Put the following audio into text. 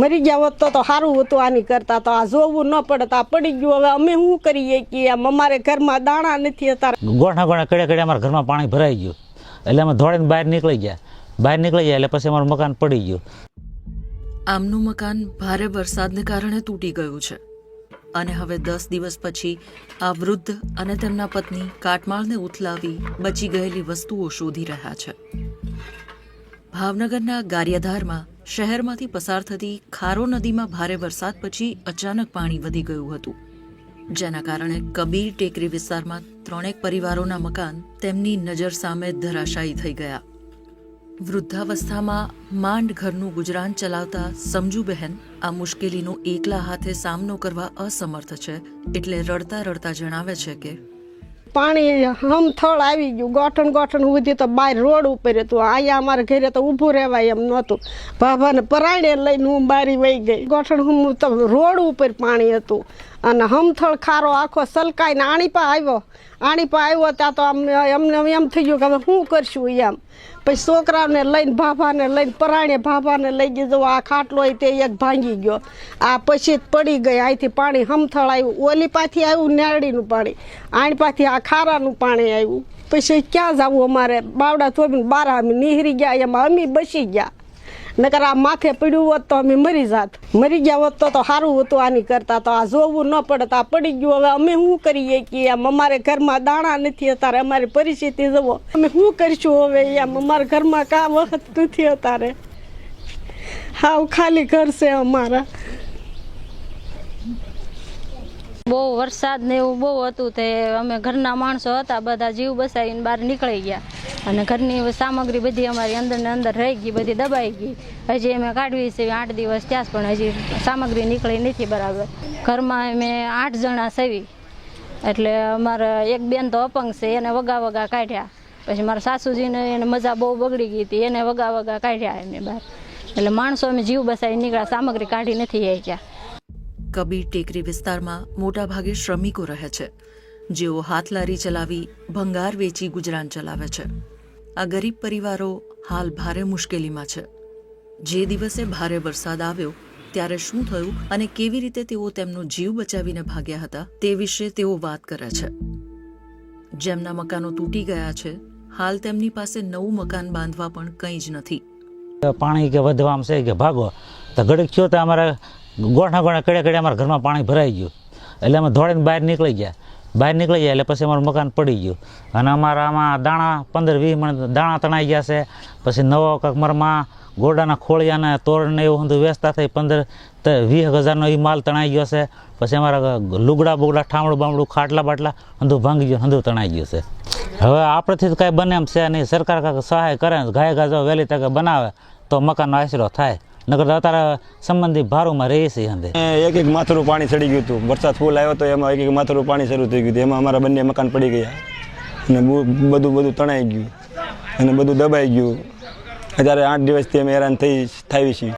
મરી ગયા હોત તો તો સારું હતું આની કરતા તો આ જોવું ન પડે તો આ પડી ગયું. હવે અમે શું કરીએ કે આમ અમારે ઘરમાં દાણા નથી અત્યારે. ગોઠા ગોઠા કડે કડે અમારા ઘરમાં પાણી ભરાઈ ગયું. એટલે અમે દોડીને બહાર નીકળી ગયા. બહાર નીકળી ગયા એટલે પછી અમારું મકાન પડી ગયું. આમનું મકાન ભારે વરસાદને કારણે તૂટી ગયું છે. અને હવે દસ દિવસ પછી આ વૃદ્ધ અને તેમના પત્ની કાટમાળને ઉથલાવી બચી ગયેલી વસ્તુઓ શોધી રહ્યા છે. ભાવનગરના ગારિયાધારમાં શહેરમાંથી પસાર થતી ખારો નદીમાં ભારે વરસાદ પછી અચાનક પાણી વધી ગયું હતું. જેના કારણે કબીર ટેકરી વિસ્તારમાં ત્રણેક પરિવારોના મકાન તેમની નજર સામે ધરાશાયી થઈ ગયા. વૃદ્ધાવસ્થામાં માંડ ઘરનું ગુજરાન ચલાવતા સમજુબહેન, આ મુશ્કેલીનો એકલા હાથે સામનો કરવા અસમર્થ છે, એટલે રડતા રડતા જણાવે છે કે પાણી હમથળ આવી ગયું. ગોઠણ ગોઠણ સુધી તો બહાર રોડ ઉપર હતું. અહીંયા અમારા ઘરે તો ઊભું રહેવાય એમ નહોતું. ભાભાને પરાયણે લઈને હું બારી વહી ગઈ. ગોઠણ હું તો રોડ ઉપર પાણી હતું. અને હમથળ ખારો આખો સલકાઈને આણીપા આવ્યો. આણીપા આવ્યો ત્યાં તો આમ, એમને એમ થઈ ગયું કે હવે શું કરશું એમ. પછી છોકરાને લઈને, ભાભાને લઈને, પરાણે ભાભાને લઈ ગયો આ ખાટલો તે એક ભાંગી ગયો. આ પછી પડી ગઈ. અહીંથી પાણી હમથળ આવ્યું. ઓલી પાથી આવ્યું, નેરડીનું પાણી. આણ પાથી આ ખારાનું પાણી આવ્યું. પછી ક્યાં જવું અમારે? બાવડા થોબીને બારા અમે નીહરી ગયા. એમાં અમે બસી ગયા. નકર આ માથે પડ્યું હોત તો અમે મરી જાત. મરી ગયા હોત તો સારું હતું આની કરતા. તો આ જોવું ન પડે તો આ પડી ગયું. હવે અમે શું કરીએ કે એમ અમારે ઘરમાં દાણા નથી અત્યારે. અમારી પરિસ્થિતિ જવો અમે શું કરીશું હવે એમ અમારા ઘરમાં કા વખત નથી અત્યારે. હાવ ખાલી ઘર છે અમારા. બહુ વરસાદ ને એવું બહુ હતું તે અમે ઘરના માણસો હતા, બધા જીવ બસાવીને બહાર નીકળી ગયા. અને ઘરની સામગ્રી બધી અમારી અંદર ને અંદર રહી ગઈ, બધી દબાઈ ગઈ. હજી અમે કાઢવી છે, આઠ દિવસ ત્યાં પણ હજી સામગ્રી નીકળી નથી બરાબર. ઘરમાં અમે આઠ જણા સેવી. એટલે અમારા એક બેન તો અપંગ છે, એને વગા વગા કાઢ્યા. પછી મારા સાસુજીને એને મજા બહુ બગડી ગઈ હતી, એને વગા વગા કાઢ્યા એમને બહાર. એટલે માણસો અમે જીવ બસાવી નીકળ્યા, સામગ્રી કાઢી નથી આવી કબીર ટેકરી વિસ્તારમાં મોટાભાગે શ્રમિકો રહે છે. જેઓ હાથલારી ચલાવી, ભંગાર વેચી ગુજરાન ચલાવે છે. આ ગરીબ પરિવારો હાલ ભારે મુશ્કેલીમાં છે. જે દિવસે ભારે વરસાદ આવ્યો, ત્યારે શું થયું અને કેવી રીતે તેઓ તેમનો જીવ બચાવીને ભાગ્યા હતા, તે વિશે તેઓ વાત કરે છે. જેમના મકાનો તૂટી ગયા છે, હાલ તેમની પાસે નવું મકાન બાંધવા પણ કંઈ જ નથી. પાણી કે વધવા છે કે ભાગો, તો ઘડીક થયો તો અમારા ગોઠા ગોઠા કડે કડે અમારા ઘરમાં પાણી ભરાઈ ગયું. એટલે અમે દોડીને બહાર નીકળી ગયા. બહાર નીકળી જાય એટલે પછી અમારું મકાન પડી ગયું. અને અમારા આમાં દાણા પંદર વીસ મણ દાણા તણાઈ ગયા છે. પછી નવો કકમરમાં ગોડાના ખોળિયાને તોરણને એવું બધું વેચતા થઈ પંદર વીસ હજારનો એ માલ તણાઈ ગયો છે. પછી અમારા લુગડા બુગડા ઠામડું બામડું ખાટલા બાટલા હંધું ભાંગી ગયું હંધું તણાઈ ગયું છે. હવે આપણેથી તો કાંઈ બને એમ છે નહીં સરકાર કાંઈક સહાય કરે ગાય ગાજો વહેલી તકે બનાવે તો મકાનનો આશરો થાય. નકર તો અત્યારે સંબંધી ભારોમાં રહે છે અંદર એક એક માથરું પાણી ચડી ગયું હતું. વરસાદ ફૂલ આવ્યો તો એમાં એક એક માથરું પાણી શરૂ થઈ ગયું એમાં અમારા બંને મકાન પડી ગયા. અને બધું બધું તણાઈ ગયું. અને બધું દબાઈ ગયું. અત્યારે આઠ દિવસથી અમે હેરાન થઈ થાય છીએ.